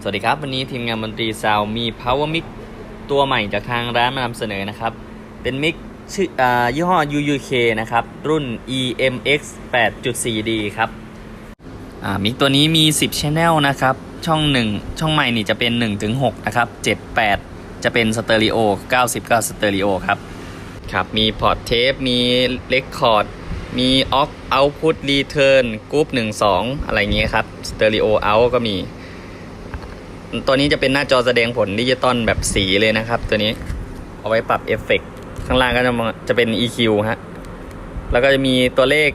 สวัสดีครับ วันนี้ทีมงานดนตรีซาวมี Power Mic ตัวใหม่จากทางร้านมานำเสนอนะครับ เป็นมิกชื่ออยี่ห้อ UUK นะครับ รุ่น EMX 8.4D ครับมิกตัวนี้มี 10 Channel นะครับ ช่อง 1 ช่องใหม่นี่จะเป็น1ถึง6นะครับ 7 8 จะเป็นสเตอริโอ90ก็สเตอริโอครับ ครับ มีพอร์ตเทป มีเลคคอร์ด มีออกเอาพุตรีเทิร์นกรุ๊ป1 2 อะไรเงี้ยครับ สเตอริโอเอาก็มี ตัวนี้จะเป็นหน้าจอแสดงผลดิจิตอลแบบสีเลยนะครับ ตัวนี้เอาไว้ปรับเอฟเฟกต์ข้างล่างก็จะมาจะเป็น EQ ฮะ แล้วก็จะมีตัวเลข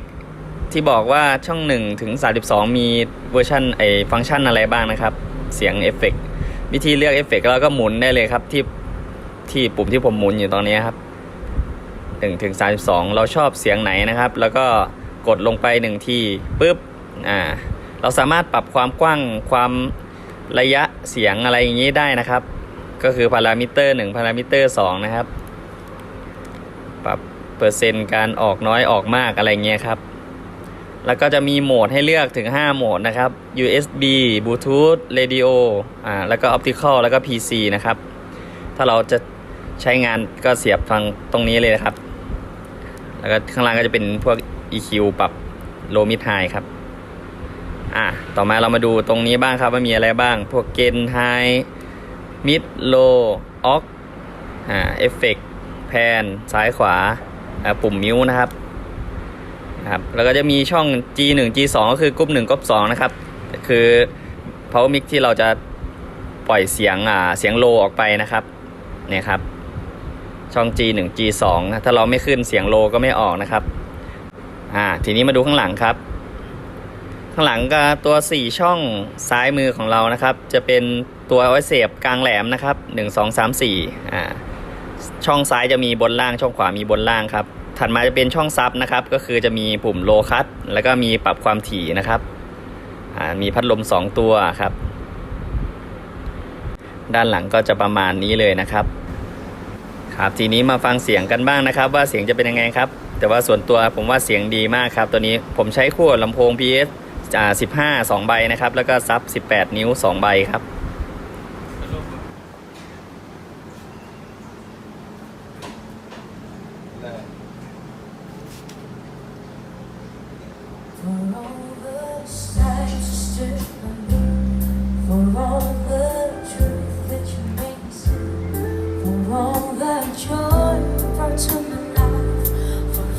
ที่บอกว่าช่อง 1 ถึง 32 มีเวอร์ชันไอฟังก์ชันอะไรบ้างนะครับ เสียงเอฟเฟกต์วิธีเลือกเอฟเฟกต์แล้วก็หมุนได้เลยครับที่ที่ปุ่มที่ผมหมุนอยู่ตรงนี้ครับ1ถึง32 เราชอบเสียงไหนนะครับ แล้วก็กดลงไป1ทีปุ๊บอ่าเราสามารถปรับความกว้างความ ระยะเสียงอะไรอย่างนี้ได้นะครับ ก็คือพารามิเตอร์1พารามิเตอร์2นะครับ ปรับเปอร์เซ็นต์การออกน้อยออกมากอะไรเงี้ยครับ แล้วก็จะมีโหมดให้เลือกถึง 5 โหมดนะครับ USB Bluetooth Radio อ่าแล้วก็ Optical แล้วก็ PC นะครับ ถ้าเราจะใช้งานก็เสียบทางตรงนี้เลยนะครับ แล้วก็ข้างล่างก็จะเป็นพวก EQ ปรับ Low Mid High ครับ อะต่อมาเรามาดูตรงนี้บ้างครับว่ามีอะไรบ้าง พวกเกนไฮมิดโลออกอ่าเอฟเฟกแพนซ้ายขวาอ่าปุ่มมิวนะครับนะครับแล้วก็จะมีช่อง G1 G2 ก็คือกรุ๊ป1กรุ๊ป2นะครับ คือ power mic ที่เราจะปล่อยเสียงอ่าเสียงโลออกไปนะครับเนี่ยครับ ช่อง G1 G2 ถ้าเราไม่ขึ้นเสียงโลก็ไม่ออกนะครับอ่าทีนี้มาดูข้างหลังครับ ข้างหลังก็ตัว 4 ช่องซ้ายมือของเรานะครับ จะเป็นตัวเอาไว้เสียบกลางแหลมนะครับ 1 2 3 4อ่าช่องซ้ายจะมีบนล่างช่องขวามีบนล่างครับ ถัดมาจะเป็นช่องซับนะครับ ก็คือจะมีปุ่มโลคัตแล้วก็มีปรับความถี่นะครับอ่ามีพัดลม 2 ตัวครับ ด้านหลังก็จะประมาณนี้เลยนะครับ ครับทีนี้มาฟังเสียงกันบ้างนะครับ ว่าเสียงจะเป็นยังไงครับแต่ว่าส่วนตัวผมว่าเสียงดีมากครับ ตัวนี้ผมใช้คู่กับลำโพง PS อ่า15 2 ใบนะครับ แล้วก็ซับ 18 นิ้ว 2 ใบครับ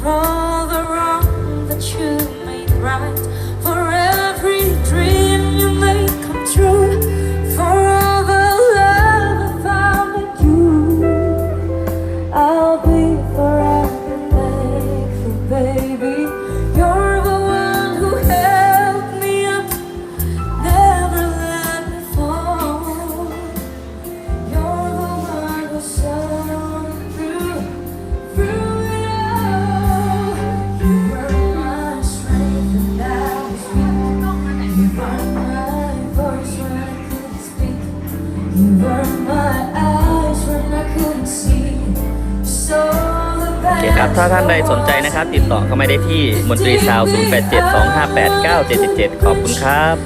For โอเคครับ ถ้าท่านใดสนใจนะครับ ติดต่อเข้ามาได้ที่มนตรีซาว 0872589777 ขอบคุณครับ